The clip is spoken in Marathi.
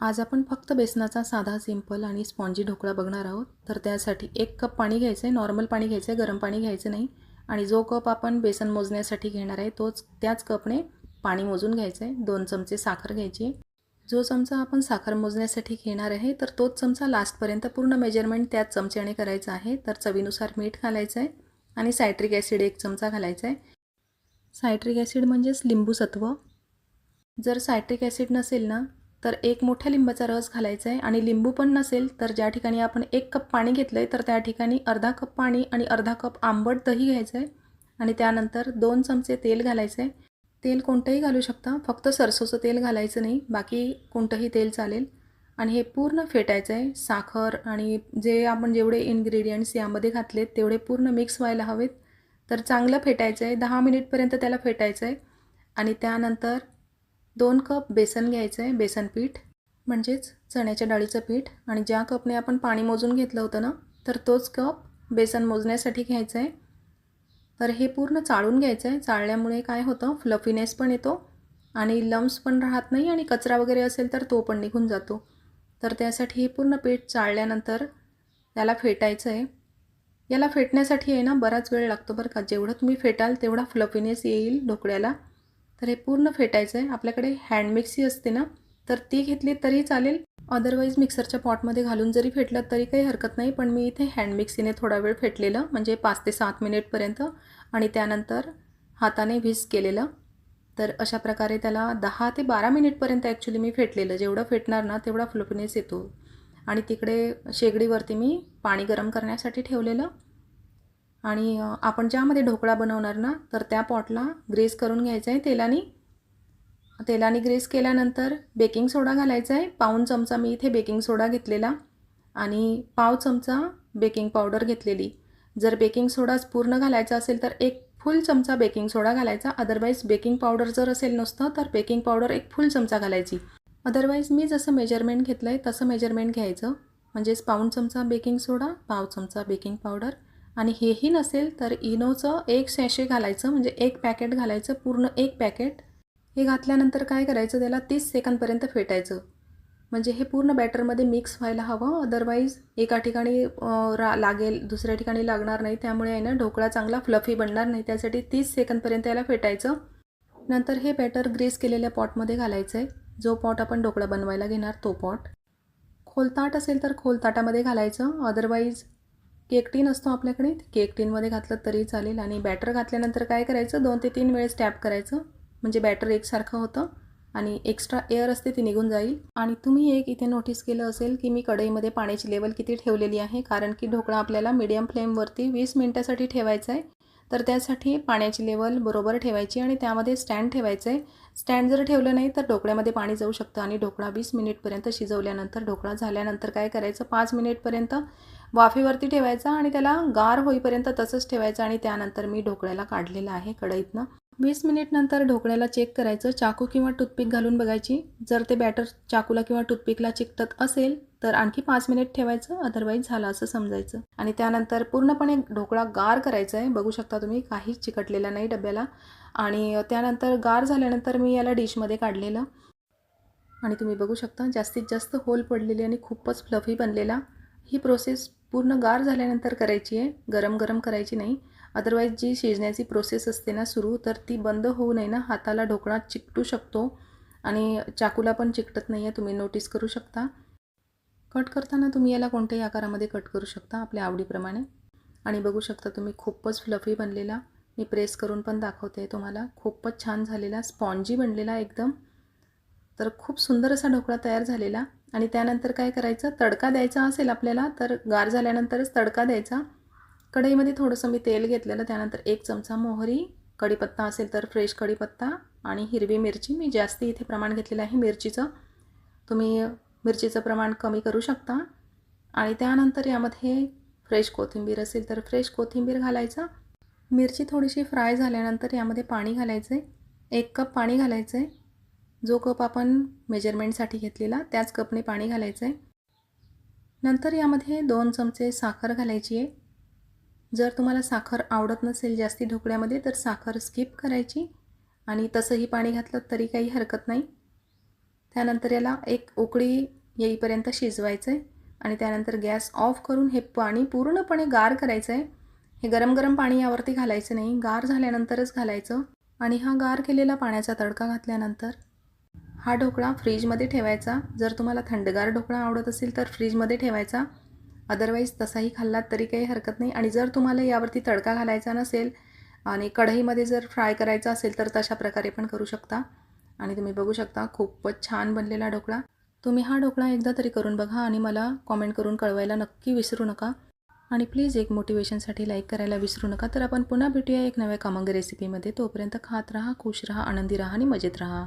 आज आपण फक्त बेसनाचा साधा सिंपल आणि स्पॉन्जी ढोकळा बघणार आहोत. तर त्यासाठी एक कप पाणी घ्यायचं आहे नॉर्मल पाणी घ्यायचं आहे गरम पाणी घ्यायचं नाही. आणि जो कप आपण बेसन मोजण्यासाठी घेणार आहे तोच त्याच कपने पाणी मोजून घ्यायचं आहे दोन चमचे साखर घ्यायची जो चमचा आपण साखर मोजण्यासाठी घेणार आहे तर तोच चमचा लास्टपर्यंत पूर्ण मेजरमेंट त्याच चमच्याने करायचं आहे. तर चवीनुसार मीठ घालायचं आहे आणि सायट्रिक ॲसिड एक चमचा घालायचा आहे सायट्रिक ॲसिड म्हणजेच लिंबू सत्व जर सायट्रिक ॲसिड नसेल ना तर एक मोठ्या लिंबाचा रस घालायचा आहे आणि लिंबू पण नसेल तर ज्या ठिकाणी आपण एक कप पाणी घेतलं आहे तर त्या ठिकाणी अर्धा कप पाणी आणि अर्धा कप आंबट दही घ्यायचं आहे. आणि त्यानंतर दोन चमचे तेल घालायचं आहे. तेल कोणतंही घालू शकता फक्त सरसोचं तेल घालायचं नाही बाकी कोणतंही तेल चालेल. आणि हे पूर्ण फेटायचं आहे साखर आणि जे आपण जेवढे इन्ग्रेडियंट्स यामध्ये घातलेत तेवढे पूर्ण मिक्स व्हायला हवेत. तर चांगलं फेटायचं आहे दहा मिनिटपर्यंत त्याला फेटायचं आहे. आणि त्यानंतर दोन कप बेसन घ्यायचं आहे बेसन पीठ म्हणजेच चण्याच्या डाळीचं पीठ. आणि ज्या कपने आपण पाणी मोजून घेतलं होतं ना तर तोच कप बेसन मोजण्यासाठी घ्यायचं आहे तर हे पूर्ण चाळून घ्यायचं आहे चाळल्यामुळे काय होतं फ्लफीनेस पण येतो आणि लम्स पण राहत नाही आणि कचरा वगैरे असेल तर तो पण निघून जातो. तर त्यासाठी हे पूर्ण पीठ चाळल्यानंतर त्याला फेटायचं आहे याला फेटण्यासाठी आहे ना बराच वेळ लागतो बरं का. जेवढं तुम्ही फेटाल तेवढा फ्लफीनेस येईल ढोकळ्याला तर हे पूर्ण फेटायचं आहे आपल्याकडे हँड मिक्सी असते ना तर ती घेतली तरी चालेल. अदरवाईज मिक्सरच्या पॉटमध्ये घालून जरी फेटलं तरी काही हरकत नाही पण मी इथे हँड मिक्सीने थोडा वेळ फेटलेलं म्हणजे पाच ते सात मिनिटपर्यंत आणि त्यानंतर हाताने व्हिस केलेलं. तर अशा प्रकारे त्याला दहा ते बारा मिनिटपर्यंत ॲक्च्युली मी फेटलेलं. जेवढं फेटणार ना तेवढा फ्लुपनेस येतो. आणि तिकडे शेगडीवरती मी पाणी गरम करण्यासाठी ठेवलेलं. आणि आपण ज्यामध्ये ढोकळा बनवणार ना तर त्या पॉटला ग्रेस करून घ्यायचं आहे तेलाने. तेलाने ग्रेस केल्यानंतर बेकिंग सोडा घालायचा आहे. पाऊन चमचा मी इथे बेकिंग सोडा घेतलेला आणि पाव चमचा बेकिंग पावडर घेतलेली. जर बेकिंग सोडाच पूर्ण घालायचा असेल तर एक फुल चमचा बेकिंग सोडा घालायचा. अदरवाईज बेकिंग पावडर जर असेल नसतं तर बेकिंग पावडर एक फुल चमचा घालायची. अदरवाईज मी जसं मेजरमेंट घेतलं आहे तसं मेजरमेंट घ्यायचं. म्हणजेच पाऊन चमचा बेकिंग सोडा पाव चमचा बेकिंग पावडर आणि हेही नसेल तर इनोचं एक सॅशे घालायचं म्हणजे एक पॅकेट घालायचं पूर्ण एक पॅकेट. हे घातल्यानंतर काय करायचं त्याला तीस सेकंदपर्यंत फेटायचं. म्हणजे हे पूर्ण बॅटरमध्ये मिक्स व्हायला हवं अदरवाईज एका ठिकाणी रा लागेल दुसऱ्या ठिकाणी लागणार नाही. त्यामुळे आहे ना ढोकळा चांगला फ्लफी बनणार नाही. त्यासाठी तीस सेकंदपर्यंत याला फेटायचं. नंतर हे बॅटर ग्रीस केलेल्या पॉटमध्ये घालायचं आहे जो पॉट आपण ढोकळा बनवायला घेणार तो पॉट. खोलताट असेल तर खोलताटामध्ये घालायचं. अदरवाईज केक टीन असतो आपल्याकडे. केक टीनमध्ये घातलं तरी चालेल आणि बॅटर घातल्यानंतर काय करायचं? दोन ते तीन वेळेस टॅप करायचं. म्हणजे बॅटर एकसारखं होतं आणि एक्स्ट्रा एअर असते ती निघून जाईल. आणि तुम्ही एक इथे नोटीस केलं असेल की मी कढईमध्ये पाण्याची लेवल किती ठेवलेली आहे? कारण की ढोकळा आपल्याला मीडियम फ्लेमवरती वीस मिनटासाठी ठेवायचा आहे. तर त्यासाठी पाण्याची लेवल बरोबर ठेवायची आणि त्यामध्ये स्टँड ठेवायचं आहे. स्टँड जर ठेवलं नाही तर ढोकळ्यामध्ये पाणी जाऊ शकतं आणि ढोकळा वीस मिनिटपर्यंत शिजवल्यानंतर ढोकळा झाल्यानंतर काय करायचं? पाच मिनिटपर्यंत वाफेवरती ठेवायचा आणि त्याला गार होईपर्यंत तसंच ठेवायचं आणि त्यानंतर मी ढोकळ्याला काढलेलं आहे कढईतनं. वीस मिनिटनंतर ढोकळ्याला चेक करायचं. चाकू किंवा टूथपिक घालून बघायची. जर ते बॅटर चाकूला किंवा टूथपिकला चिकटत असेल तर आणखी पाच मिनिट ठेवायचं. अदरवाईज झालं असं समजायचं. आणि त्यानंतर पूर्णपणे ढोकळा गार करायचा आहे बघू शकता तुम्ही काहीच चिकटलेला नाही डब्याला. आणि त्यानंतर गार झाल्यानंतर मी याला डिशमध्ये काढलेलं. आणि तुम्ही बघू शकता जास्तीत जास्त होल पडलेली आणि खूपच फ्लफी बनलेला. ही प्रोसेस पूर्ण गार झाल्यानंतर करायची आहे. गरम गरम करायची नाही. अदरवाईज जी शिजण्याची प्रोसेस असते ना सुरू तर ती बंद होऊ नये ना. हाताला ढोकळा चिकटू शकतो आणि चाकूला पण चिकटत नाही आहे तुम्ही नोटीस करू शकता. कट करताना तुम्ही याला कोणत्याही आकारामध्ये कट करू शकता आपल्या आवडीप्रमाणे. आणि बघू शकता तुम्ही खूपच फ्लफी बनलेला. मी प्रेस करून पण दाखवते तुम्हाला. खूपच छान झालेला स्पॉन्जी बनलेला एकदम. तर खूप सुंदर असा ढोकळा तयार झालेला. आणि त्यानंतर काय करायचं? तडका द्यायचा असेल आपल्याला तर गार झाल्यानंतरच तडका द्यायचा. कढईमध्ये थोडंसं मी तेल घेतलेलं त्यानंतर एक चमचा मोहरी कढीपत्ता असेल तर फ्रेश कढीपत्ता आणि हिरवी मिरची. मी जास्ती इथे प्रमाण घेतलेलं आहे मिरचीचं. तुम्ही मिरचीचं प्रमाण कमी करू शकता. आणि त्यानंतर यामध्ये फ्रेश कोथिंबीर असेल तर फ्रेश कोथिंबीर घालायचं. मिरची थोडीशी फ्राय झाल्यानंतर यामध्ये पाणी घालायचं आहे एक कप पाणी घालायचं आहे जो कप आपण मेजरमेंटसाठी घेतलेला त्याच कपने पाणी घालायचं आहे नंतर यामध्ये दोन चमचे साखर घालायची आहे. जर तुम्हाला साखर आवडत नसेल जास्ती ढोकळ्यामध्ये तर साखर स्किप करायची आणि तसंही पाणी घातलं तरी काही हरकत नाही. त्यानंतर याला एक उकळी येईपर्यंत शिजवायचं आहे आणि त्यानंतर गॅस ऑफ करून हे पाणी पूर्णपणे गार करायचं आहे हे गरम गरम पाणी यावरती घालायचं नाही गार झाल्यानंतरच घालायचं आणि हा गार केलेला पाण्याचा तडका घातल्यानंतर हा ढोकळा फ्रीजमध्ये ठेवायचा. जर तुम्हाला थंडगार ढोकळा आवडत असेल तर फ्रीजमध्ये ठेवायचा. अदरवाईज तसाही खाल्लात तरी काही हरकत नाही. आणि जर तुम्हाला यावरती तडका घालायचा नसेल आणि कढईमध्ये जर फ्राय करायचा असेल तर तशा प्रकारे पण करू शकता. आणि तुम्ही बघू शकता खूपच छान बनलेला ढोकळा. तुम्ही हा ढोकळा एकदा तरी करून बघा आणि मला कॉमेंट करून कळवायला नक्की विसरू नका. आणि प्लीज एक मोटिवेशनसाठी लाईक करायला विसरू नका. तर आपण पुन्हा भेटूया एक नव्या कामंग रेसिपीमध्ये. तोपर्यंत खात राहा खुश राहा आनंदी राहा आणि मजेत राहा.